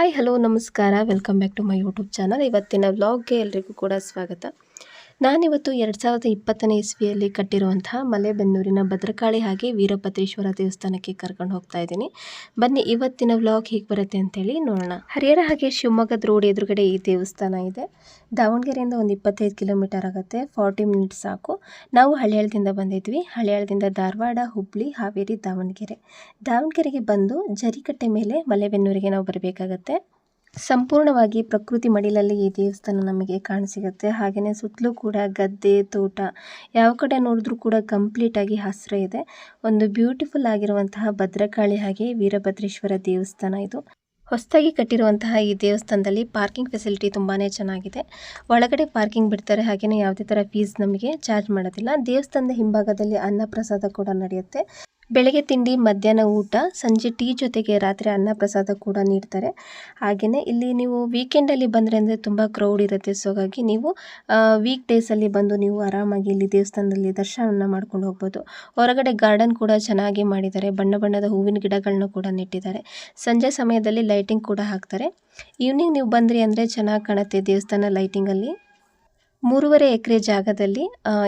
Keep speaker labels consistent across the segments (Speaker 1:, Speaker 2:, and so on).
Speaker 1: Hi hello ನಮಸ್ಕಾರ. Welcome back to my YouTube channel ಇವತ್ತಿನ ವ್ಲಾಗ್ಗೆ ಎಲ್ರಿಗೂ ಕೂಡ ಸ್ವಾಗತ. ನಾನಿವತ್ತು ಎರಡು ಸಾವಿರದ ಇಪ್ಪತ್ತನೇ ಇಸ್ವಿಯಲ್ಲಿ ಕಟ್ಟಿರುವಂತಹ ಮಲೆಬೆನ್ನೂರಿನ ಭದ್ರಕಾಳಿ ಹಾಗೆ ವೀರಭದ್ರೇಶ್ವರ ದೇವಸ್ಥಾನಕ್ಕೆ ಕರ್ಕೊಂಡು ಹೋಗ್ತಾ ಇದ್ದೀನಿ. ಬನ್ನಿ, ಇವತ್ತಿನ ವ್ಲಾಗ್ ಹೇಗೆ ಬರುತ್ತೆ ಅಂತೇಳಿ ನೋಡೋಣ. ಹರಿಹರ ಹಾಗೆ ಶಿವಮೊಗ್ಗದ ರೋಡ್ ಎದುರುಗಡೆ ಈ ದೇವಸ್ಥಾನ ಇದೆ. ದಾವಣಗೆರೆಯಿಂದ ಒಂದು ಇಪ್ಪತ್ತೈದು ಕಿಲೋಮೀಟರ್ ಆಗುತ್ತೆ. ಫಾರ್ಟಿ ಮಿನಿಟ್ಸ್ ಸಾಕು. ನಾವು ಹಳಿಯಾಳದಿಂದ ಬಂದಿದ್ವಿ. ಹಳಿಯಾಳದಿಂದ ಧಾರವಾಡ, ಹುಬ್ಳಿ, ಹಾವೇರಿ, ದಾವಣಗೆರೆ. ದಾವಣಗೆರೆಗೆ ಬಂದು ಜರಿಕಟ್ಟೆ ಮೇಲೆ ಮಲೆಬೆನ್ನೂರಿಗೆ ನಾವು ಬರಬೇಕಾಗತ್ತೆ. ಸಂಪೂರ್ಣವಾಗಿ ಪ್ರಕೃತಿ ಮಡಿಲಲ್ಲಿ ಈ ದೇವಸ್ಥಾನ ನಮಗೆ ಕಾಣಸಿಗುತ್ತೆ. ಹಾಗೆಯೇ ಸುತ್ತಲೂ ಕೂಡ ಗದ್ದೆ, ತೋಟ, ಯಾವ ಕಡೆ ನೋಡಿದ್ರೂ ಕೂಡ ಕಂಪ್ಲೀಟಾಗಿ ಹಸಿರು ಇದೆ. ಒಂದು ಬ್ಯೂಟಿಫುಲ್ ಆಗಿರುವಂತಹ ಭದ್ರಕಾಳಿ ಹಾಗೆ ವೀರಭದ್ರೇಶ್ವರ ದೇವಸ್ಥಾನ ಇದು. ಹೊಸದಾಗಿ ಕಟ್ಟಿರುವಂತಹ ಈ ದೇವಸ್ಥಾನದಲ್ಲಿ ಪಾರ್ಕಿಂಗ್ ಫೆಸಿಲಿಟಿ ತುಂಬಾ ಚೆನ್ನಾಗಿದೆ. ಒಳಗಡೆ ಪಾರ್ಕಿಂಗ್ ಬಿಡ್ತಾರೆ ಹಾಗೆಯೇ ಯಾವುದೇ ಥರ ಫೀಸ್ ನಮಗೆ ಚಾರ್ಜ್ ಮಾಡೋದಿಲ್ಲ. ದೇವಸ್ಥಾನದ ಹಿಂಭಾಗದಲ್ಲಿ ಅನ್ನಪ್ರಸಾದ ಕೂಡ ನಡೆಯುತ್ತೆ. ಬೆಳಗ್ಗೆ ತಿಂಡಿ, ಮಧ್ಯಾಹ್ನ ಊಟ, ಸಂಜೆ ಟೀ ಜೊತೆಗೆ ರಾತ್ರಿ ಅನ್ನ ಪ್ರಸಾದ ಕೂಡ ನೀಡ್ತಾರೆ. ಹಾಗೆಯೇ ಇಲ್ಲಿ ನೀವು ವೀಕೆಂಡಲ್ಲಿ ಬಂದರೆ ಅಂದರೆ ತುಂಬ ಕ್ರೌಡ್ ಇರುತ್ತೆ. ಸೊ ಹಾಗಾಗಿ ನೀವು ವೀಕ್ ಡೇಸಲ್ಲಿ ಬಂದು ನೀವು ಆರಾಮಾಗಿ ಇಲ್ಲಿ ದೇವಸ್ಥಾನದಲ್ಲಿ ದರ್ಶನವನ್ನು ಮಾಡ್ಕೊಂಡು ಹೋಗ್ಬೋದು. ಹೊರಗಡೆ ಗಾರ್ಡನ್ ಕೂಡ ಚೆನ್ನಾಗಿ ಮಾಡಿದ್ದಾರೆ. ಬಣ್ಣ ಬಣ್ಣದ ಹೂವಿನ ಗಿಡಗಳನ್ನ ಕೂಡ ನೆಟ್ಟಿದ್ದಾರೆ. ಸಂಜೆ ಸಮಯದಲ್ಲಿ ಲೈಟಿಂಗ್ ಕೂಡ ಹಾಕ್ತಾರೆ. ಈವ್ನಿಂಗ್ ನೀವು ಬಂದ್ರಿ ಅಂದರೆ ಚೆನ್ನಾಗಿ ಕಾಣುತ್ತೆ ದೇವಸ್ಥಾನ ಲೈಟಿಂಗಲ್ಲಿ ಮೂರುವರೆ ಎಕರೆ ಜಾಗದಲ್ಲಿ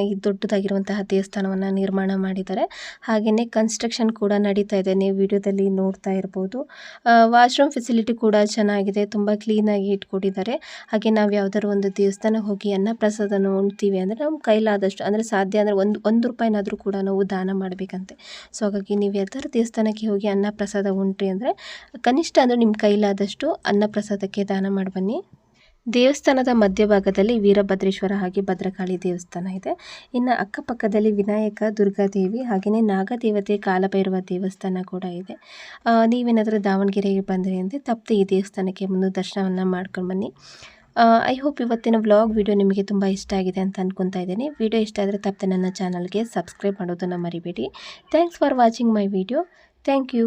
Speaker 1: ಈ ದೊಡ್ಡದಾಗಿರುವಂತಹ ದೇವಸ್ಥಾನವನ್ನು ನಿರ್ಮಾಣ ಮಾಡಿದ್ದಾರೆ. ಹಾಗೆಯೇ ಕನ್ಸ್ಟ್ರಕ್ಷನ್ ಕೂಡ ನಡೀತಾ ಇದೆ. ನೀವು ವಿಡಿಯೋದಲ್ಲಿ ನೋಡ್ತಾ ಇರ್ಬೋದು. ವಾಶ್ರೂಮ್ ಫೆಸಿಲಿಟಿ ಕೂಡ ಚೆನ್ನಾಗಿದೆ. ತುಂಬ ಕ್ಲೀನಾಗಿ ಇಟ್ಕೊಂಡಿದ್ದಾರೆ. ಹಾಗೆ ನಾವು ಯಾವ್ದಾದ್ರು ಒಂದು ದೇವಸ್ಥಾನ ಹೋಗಿ ಅನ್ನ ಪ್ರಸಾದನ ಉಣ್ತೀವಿ ಅಂದರೆ ನಮ್ಮ ಕೈಲಾದಷ್ಟು, ಅಂದರೆ ಸಾಧ್ಯ ಅಂದರೆ ಒಂದು ಒಂದು ರೂಪಾಯಿನಾದರೂ ಕೂಡ ನಾವು ದಾನ ಮಾಡಬೇಕಂತೆ. ಸೊ ಹಾಗಾಗಿ ನೀವು ಯಾವ್ದಾದ್ರು ದೇವಸ್ಥಾನಕ್ಕೆ ಹೋಗಿ ಅನ್ನ ಪ್ರಸಾದ ಉಂಟ್ರಿ ಅಂದರೆ ಕನಿಷ್ಠ ಅಂದರೆ ನಿಮ್ಮ ಕೈಲಾದಷ್ಟು ಅನ್ನ ಪ್ರಸಾದಕ್ಕೆ ದಾನ ಮಾಡಿ ಬನ್ನಿ ದೇವಸ್ಥಾನದ ಮಧ್ಯಭಾಗದಲ್ಲಿ ವೀರಭದ್ರೇಶ್ವರ ಹಾಗೆ ಭದ್ರಕಾಳಿ ದೇವಸ್ಥಾನ ಇದೆ. ಇನ್ನು ಅಕ್ಕಪಕ್ಕದಲ್ಲಿ ವಿನಾಯಕ, ದುರ್ಗಾದೇವಿ ಹಾಗೆಯೇ ನಾಗದೇವತೆ, ಕಾಲಭೈರವ ದೇವಸ್ಥಾನ ಕೂಡ ಇದೆ. ನೀವೇನಾದರೂ ದಾವಣಗೆರೆಗೆ ಬಂದರೆ ಅಂದರೆ ತಪ್ಪದೆ ಈ ದೇವಸ್ಥಾನಕ್ಕೆ ಬಂದು ದರ್ಶನವನ್ನು ಮಾಡ್ಕೊಂಡು ಬನ್ನಿ. ಐ ಹೋಪ್ ಇವತ್ತಿನ ವ್ಲಾಗ್ ವಿಡಿಯೋ ನಿಮಗೆ ತುಂಬ ಇಷ್ಟ ಆಗಿದೆ ಅಂತ ಅಂದ್ಕೊತಾ ಇದ್ದೀನಿ. ವಿಡಿಯೋ ಇಷ್ಟ ಆದರೆ ತಪ್ಪದೆ ನನ್ನ ಚಾನಲ್ಗೆ ಸಬ್ಸ್ಕ್ರೈಬ್ ಮಾಡೋದನ್ನು ಮರಿಬೇಡಿ. Thanks for watching my video thank you